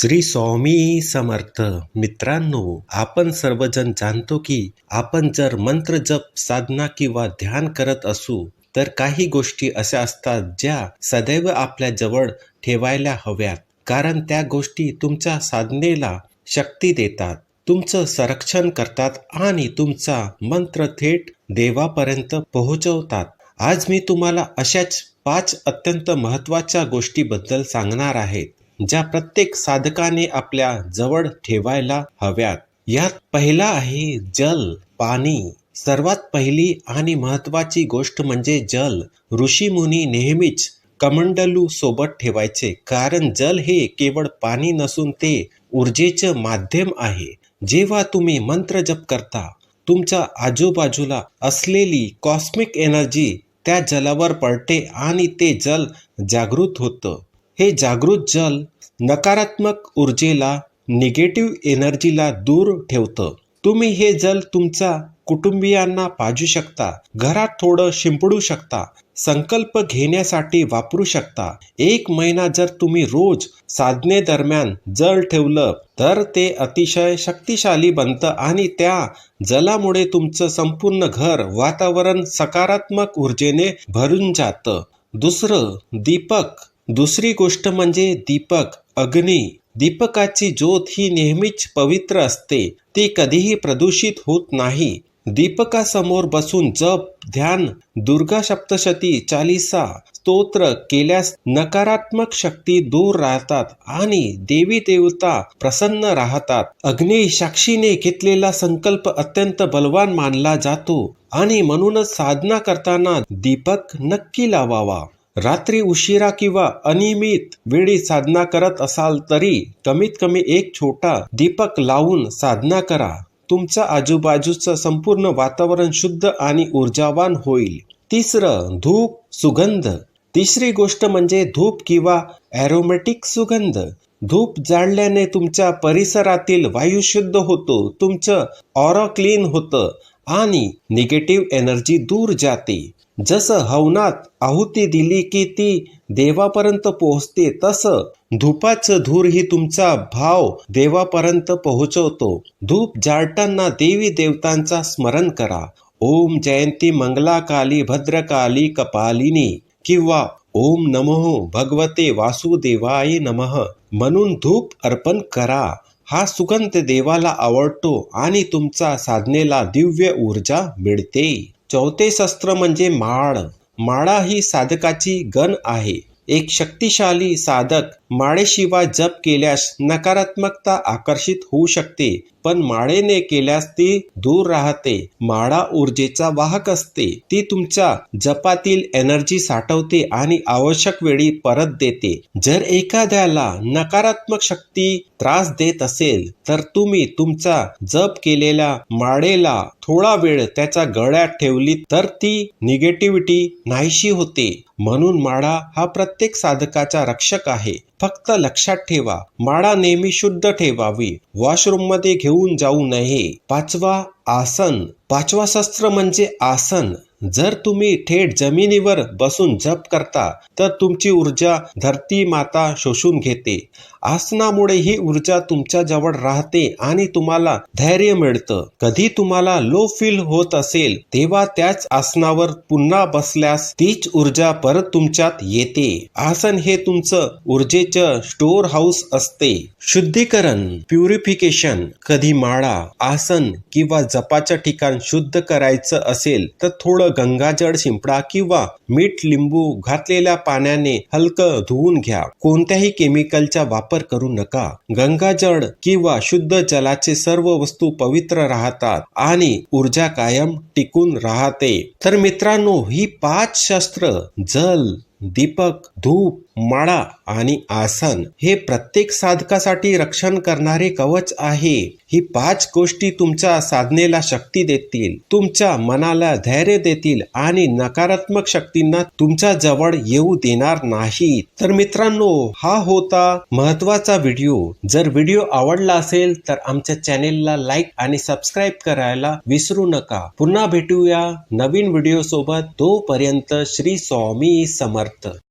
श्री स्वामी समर्थ. मित्रांनो आपण सर्वजण जाणतो की आपण जर मंत्र जप साधना किंवा ध्यान करत असू तर काही गोष्टी अशा असतात ज्या सदैव आपल्या जवळ ठेवायला हव्यात. कारण त्या गोष्टी तुमच्या साधनेला शक्ती देतात. तुमचं संरक्षण करतात आणि तुमचा मंत्र थेट देवापर्यंत पोहोचवतात. आज मी तुम्हाला अशाच पाच अत्यंत महत्त्वाच्या गोष्टीबद्दल सांगणार आहेत ज्या प्रत्येक साधकाने आपल्या जवळ ठेवायला हव्यात. यात पहिला आहे जल पाणी. सर्वात पहिली आणि महत्त्वाची गोष्ट म्हणजे जल. ऋषीमुनी नेहमीच कमंडलू सोबत ठेवायचे. कारण जल हे केवळ पाणी नसून ते ऊर्जेचं माध्यम आहे. जेव्हा तुम्ही मंत्र जप करता तुमच्या आजूबाजूला असलेली कॉस्मिक एनर्जी त्या जलावर पडते आणि ते जल जागृत होतं. हे जागृत जल नकारात्मक ऊर्जेला निगेटिव्ह एनर्जीला दूर ठेवतं. तुम्ही हे जल तुमच्या कुटुंबियांना पाजू शकता घरात थोडं शिंपडू शकता संकल्प घेण्यासाठी वापरू शकता. एक महिना जर तुम्ही रोज साधने दरम्यान जल ठेवलं तर ते अतिशय शक्तिशाली बनतं आणि त्या जलामुळे तुमचं संपूर्ण घर वातावरण सकारात्मक ऊर्जेने भरून जातं. दुसरं दीपक. दुसरी गोष्ट म्हणजे दीपक अग्नी. दीपकाची ज्योत ही नेहमीच पवित्र असते. ती कधीही प्रदूषित होत नाही. दीपकासमोर बसून जप ध्यान दुर्गा सप्तशती चालिसा स्तोत्र केल्यास नकारात्मक शक्ती दूर राहतात आणि देवी देवता प्रसन्न राहतात. अग्नी साक्षीने घेतलेला संकल्प अत्यंत बलवान मानला जातो आणि म्हणूनच साधना करताना दीपक नक्की लावावा. रात्री उशिरा किंवा अनियमित वेळी साधना करत असाल तरी कमीत कमी एक छोटा दीपक लावून साधना करा. तुमच्या आजूबाजूचं संपूर्ण वातावरण शुद्ध आणि ऊर्जावान होईल. तिसरं धूप सुगंध. तिसरी गोष्ट म्हणजे धूप किंवा ॲरोमॅटिक सुगंध. धूप जाळल्याने तुमच्या परिसरातील वायू शुद्ध होतो तुमचं ऑरा क्लीन होतं आणि निगेटिव्ह एनर्जी दूर जाते. जसं हवनात आहुती दिली की ती देवापर्यंत पोहोचते तसं धूपाचं धूर ही तुमचा भाव देवापर्यंत पोहोचवतो. धूप जाळताना देवी देवतांचा स्मरण करा. ओम जयंती मंगलाकाली भद्रकाली कपालिनी किंवा ओम नमो भगवते वासुदेवाय नमः. म्हणून धूप अर्पण करा. हा सुगंध देवाला आवडतो आणि तुमचा साधनेला दिव्य ऊर्जा मिळते. चौथे शस्त्र म्हणजे माळ. माळा ही साधकाची गण आहे. एक शक्तिशाली साधक माळेशिवाय जप केल्यास नकारात्मकता आकर्षित होऊ शकते. पण माळेने केल्यास ती दूर राहते. माळा ऊर्जेचा वाहक असते. ती तुमच्या जपातील एनर्जी साठवते आणि आवश्यक वेळी परत देते. जर एखाद्याला नकारात्मक शक्ती त्रास देत असेल तर तुम्ही तुमचा जप केलेल्या माळेला थोडा वेळ त्याच्या गळ्यात ठेवली तर ती निगेटिव्हिटी नाहीशी होते. म्हणून माळा हा प्रत्येक साधकाचा रक्षक आहे. फक्त लक्षात ठेवा माळा नेहमी शुद्ध ठेवावी. वॉशरूममध्ये घेऊन जाऊ नये पाचवा आसन पाचवा शस्त्र म्हणजे आसन. जर तुम्ही थेट जमिनीवर बसून जप करता तर तुमची ऊर्जा धरती माता शोषून घेते. आसनामुळे ही ऊर्जा तुमच्या जवळ राहते आणि तुम्हाला धैर्य मिळतं. कधी तुम्हाला लो फील होत असेल तेव्हा त्याच आसनावर पुन्हा बसल्यास तीच ऊर्जा परत तुमच्यात येते. आसन हे तुमचं ऊर्जेचं स्टोर हाऊस असते. शुद्धीकरण प्युरिफिकेशन कधी माळा आसन किंवा जपाचं ठिकाण शुद्ध करायचं असेल तर थोडं गंगाजळ शिंपडा किंवा मीठ लिंबू घातलेल्या पाण्याने हलकं धुवून घ्या. कोणत्याही केमिकलचा वापर करू नका. गंगाजळ किंवा शुद्ध जलाचे सर्व वस्तू पवित्र राहतात आणि ऊर्जा कायम टिकून राहते. तर मित्रांनो ही पाच शस्त्र जल दीपक धूप माळा आणि आसन हे प्रत्येक साधकासाठी रक्षण करणारे कवच आहे. ही पाच गोष्टी तुमच्या साधनेला शक्ती देतील तुमच्या मनाला धैर्य देतील आणि नकारात्मक शक्तींना तुमच्या जवळ येऊ देणार नाही तर मित्रांनो हा होता महत्त्वाचा व्हिडिओ. जर व्हिडिओ आवडला असेल तर आमच्या चॅनेलला लाईक आणि सबस्क्राईब करायला विसरू नका. पुन्हा भेटूया नवीन व्हिडिओ सोबत तोपर्यंत श्री स्वामी समर्थ. art